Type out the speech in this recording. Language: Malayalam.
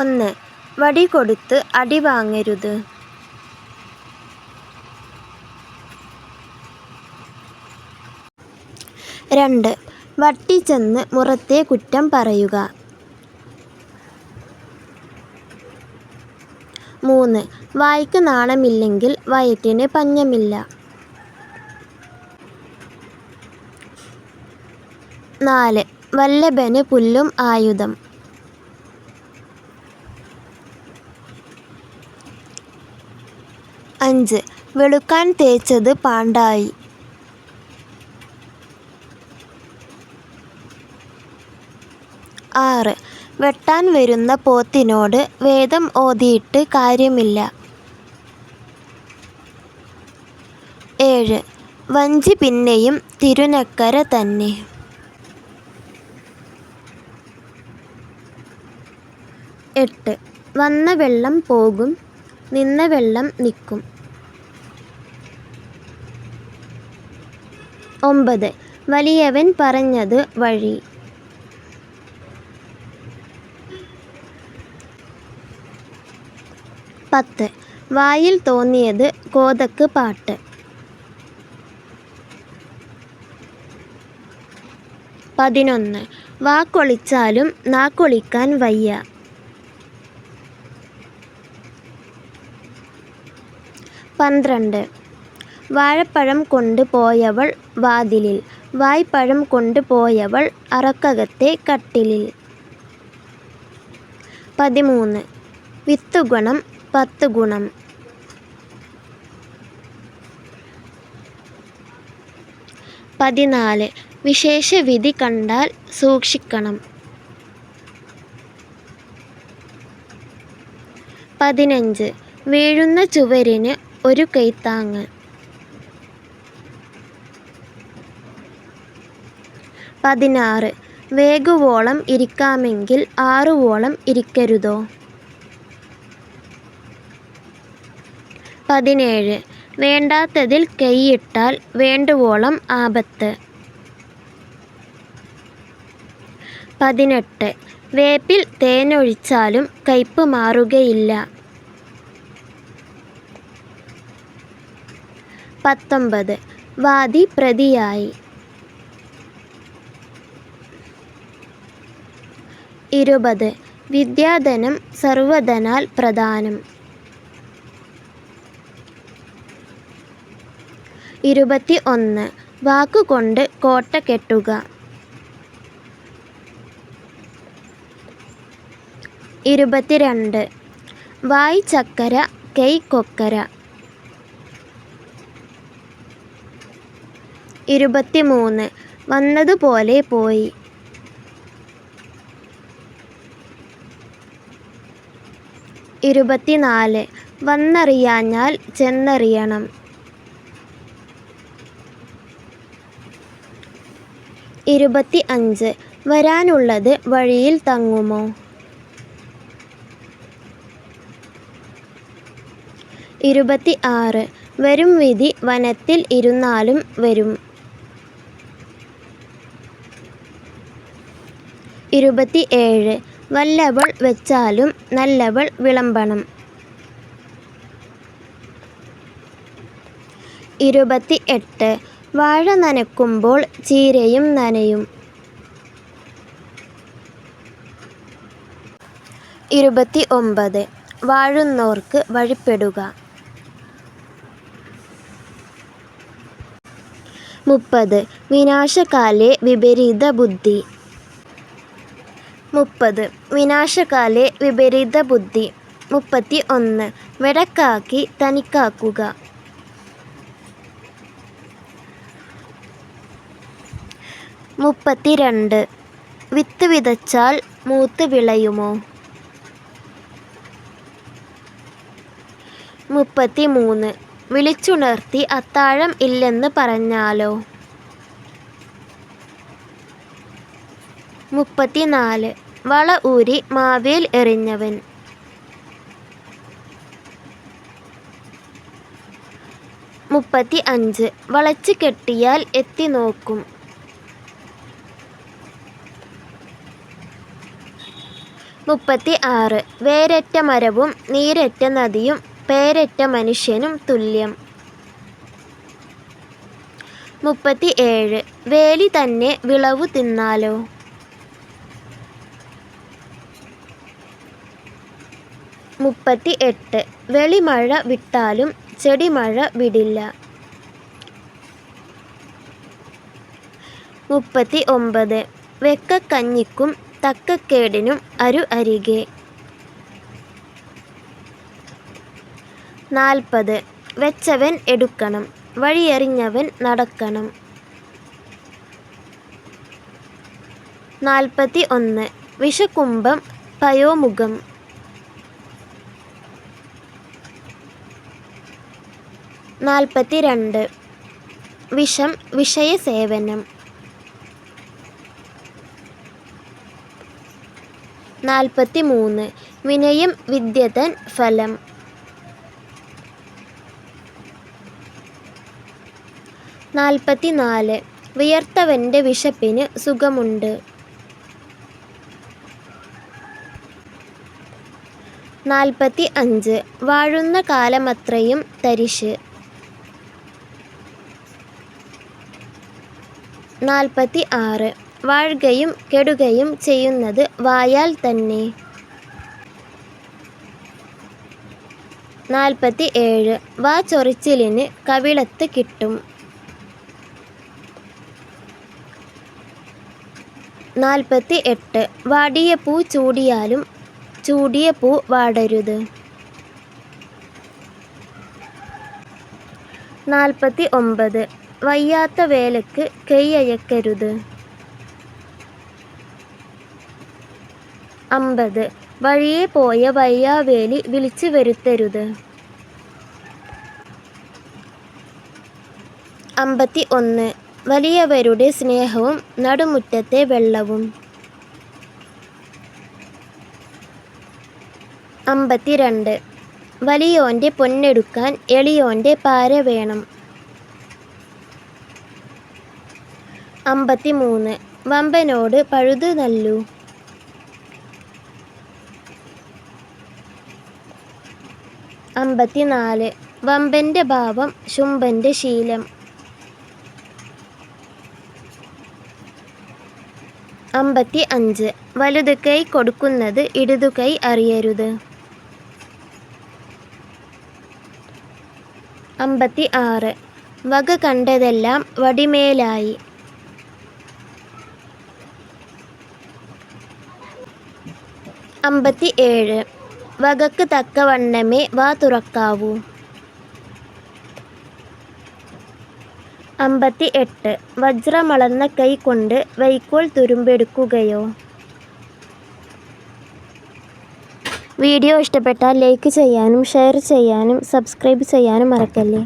ഒന്ന്. വടി കൊടുത്ത് അടി വാങ്ങരുത്. രണ്ട്. വട്ടി ചെന്ന് മുറത്തെ കുറ്റം പറയുക. മൂന്ന്. വായ്ക്ക് നാണമില്ലെങ്കിൽ വയറ്റിന് പഞ്ഞമില്ല. നാല്. വല്ലഭന് പുല്ലും ആയുധം. അഞ്ച്. വെളുക്കാൻ തേച്ചത് പാണ്ടായി. ആറ്. വെട്ടാൻ വരുന്ന പോത്തിനോട് വേദം ഓതിയിട്ട് കാര്യമില്ല. ഏഴ്. വഞ്ചി പിന്നെയും തിരുനക്കര തന്നെ. എട്ട്. വന്ന വെള്ളം പോകും നിന്ന വെള്ളം നിൽക്കും. ഒമ്പത്. വലിയവൻ പറഞ്ഞത് വഴി. പത്ത്. വായിൽ തോന്നിയത് കോതക്ക് പാട്ട്. പതിനൊന്ന്. വാക്കൊളിച്ചാലും നാക്കൊളിക്കാൻ വയ്യ. പന്ത്രണ്ട്. വാഴപ്പഴം കൊണ്ട് പോയവൾ വാതിലിൽ വായ്പഴം കൊണ്ട് പോയവൾ അറക്കകത്തെ കട്ടിലിൽ. പതിമൂന്ന്. വിത്തുഗുണം പത്ത് ഗുണം. പതിനാല്. വിശേഷവിധി കണ്ടാൽ സൂക്ഷിക്കണം. പതിനഞ്ച്. വീഴുന്ന ചുവരിന് ഒരു കൈത്താങ്ങ്. പതിനാറ്. വേഗുവോളം ഇരിക്കാമെങ്കിൽ ആറുവോളം ഇരിക്കരുതോ? പതിനേഴ്. വേണ്ടാത്തതിൽ കൈയിട്ടാൽ വേണ്ടുവോളം ആപത്ത്. പതിനെട്ട്. വേപ്പിൽ തേനൊഴിച്ചാലും കയ്പ് മാറുകയില്ല. പത്തൊമ്പത്. വാദി പ്രതിയായി. ഇരുപത്. വിദ്യാധനം സർവധനാൽ പ്രധാനം. ഇരുപത്തി ഒന്ന് വാക്കുകൊണ്ട് കോട്ട കെട്ടുക. ഇരുപത്തിരണ്ട്. വായ് ചക്കര കൈ കൊക്കര ഇരുപത്തിമൂന്ന്. വന്നതുപോലെ പോയി. ഇരുപത്തിനാല്. വന്നറിയാഞ്ഞാൽ ചെന്നറിയണം. ഇരുപത്തി അഞ്ച് വരാനുള്ളത് വഴിയിൽ തങ്ങുമോ? ഇരുപത്തി ആറ് വരും വിധി വനത്തിൽ ഇരുന്നാലും വരും. ഇരുപത്തി ഏഴ് വല്ലവൾ വെച്ചാലും നല്ലവൾ വിളമ്പണം. ഇരുപത്തി എട്ട് വാഴ നനയ്ക്കുമ്പോൾ ചീരയും നനയും. ഇരുപത്തി ഒമ്പത് വാഴുന്നോർക്ക് വഴിപ്പെടുക. മുപ്പത്. വിനാശകാലെ വിപരീത ബുദ്ധി. മുപ്പത്. വിനാശകാലെ വിപരീത ബുദ്ധി മുപ്പത്തി ഒന്ന് വെടക്കാക്കി തനിക്കാക്കുക. മുപ്പത്തിരണ്ട്. വിത്ത് വിതച്ചാൽ മൂത്ത് വിളയുമോ? മുപ്പത്തി മൂന്ന് വിളിച്ചുണർത്തി അത്താഴം ഇല്ലെന്ന് പറഞ്ഞാലോ? മുപ്പത്തിനാല്. വള ഊരി മാവേൽ എറിഞ്ഞവൻ. മുപ്പത്തി അഞ്ച് വളച്ച് കെട്ടിയാൽ എത്തി നോക്കും. മുപ്പത്തി ആറ് വേരറ്റ മരവും നീരറ്റ നദിയും പേരറ്റ മനുഷ്യനും തുല്യം. മുപ്പത്തി ഏഴ് വേലി തന്നെ വിളവു തിന്നാലോ? മുപ്പത്തി എട്ട് വെളിമഴ വിട്ടാലും ചെടിമഴ വിടില്ല. മുപ്പത്തി ഒമ്പത് വെക്കക്കഞ്ഞിക്കും തക്കക്കേടിനും അരു അരികെ. നാൽപ്പത്. വെച്ചവൻ എടുക്കണം. വഴിയെറിഞ്ഞവൻ നടക്കണം. നാൽപ്പത്തി ഒന്ന് വിഷകുംഭം പയോമുഖം. നാൽപ്പത്തി രണ്ട് വിഷം വിഷയസേവനം. നാൽപ്പത്തി മൂന്ന് വിനയം വിദ്യതൻ ഫലം. നാൽപ്പത്തി നാല് വിയർത്തവന്റെ വിശപ്പിന് സുഖമുണ്ട്. നാൽപ്പത്തി അഞ്ച് വാഴുന്ന കാലമത്രയും തരിശ്. നാൽപ്പത്തി ആറ് വാഴുകയും കെടുകയും ചെയ്യുന്നത് വായാൽ തന്നെ. നാൽപ്പത്തി ഏഴ് വാ ചൊറിച്ചിലിന് കവിളത്ത് കിട്ടും. നാൽപ്പത്തി എട്ട് വാടിയ പൂ ചൂടിയാലും ചൂടിയ പൂ വാടരുത്. നാൽപ്പത്തി ഒമ്പത് വയ്യാത്ത വേലക്ക് കൈയയക്കരുത്. അമ്പത്. വഴിയെ പോയ വയ്യാവേലി വിളിച്ചു വരുത്തരുത്. അമ്പത്തി ഒന്ന് വലിയവരുടെ സ്നേഹവും നടുമുറ്റത്തെ വെള്ളവും. അമ്പത്തിരണ്ട്. വലിയോന്റെ പൊന്നെടുക്കാൻ എളിയോന്റെ പാര വേണം. അമ്പത്തിമൂന്ന്. വമ്പനോട് പഴുത് നല്ലു. അമ്പത്തിനാല്. വമ്പന്റെ ഭാവം ശുംഭന്റെ ശീലം. അമ്പത്തി അഞ്ച് വലതു കൈ കൊടുക്കുന്നത് ഇടതു കൈ അറിയരുത്. അമ്പത്തി ആറ് വക കണ്ടതെല്ലാം വടിമേലായി. അമ്പത്തി ഏഴ് വകക്ക് തക്കവണ്ണമേ വാ തുറക്കാവൂ. അമ്പത്തി എട്ട് വജ്രമളന്ന കൈ കൊണ്ട് വൈക്കോൽ തുരുമ്പെടുക്കുകയോ. വീഡിയോ ഇഷ്ടപ്പെട്ടാൽ ലൈക്ക് ചെയ്യാനും ഷെയർ ചെയ്യാനും സബ്സ്ക്രൈബ് ചെയ്യാനും മറക്കല്ലേ.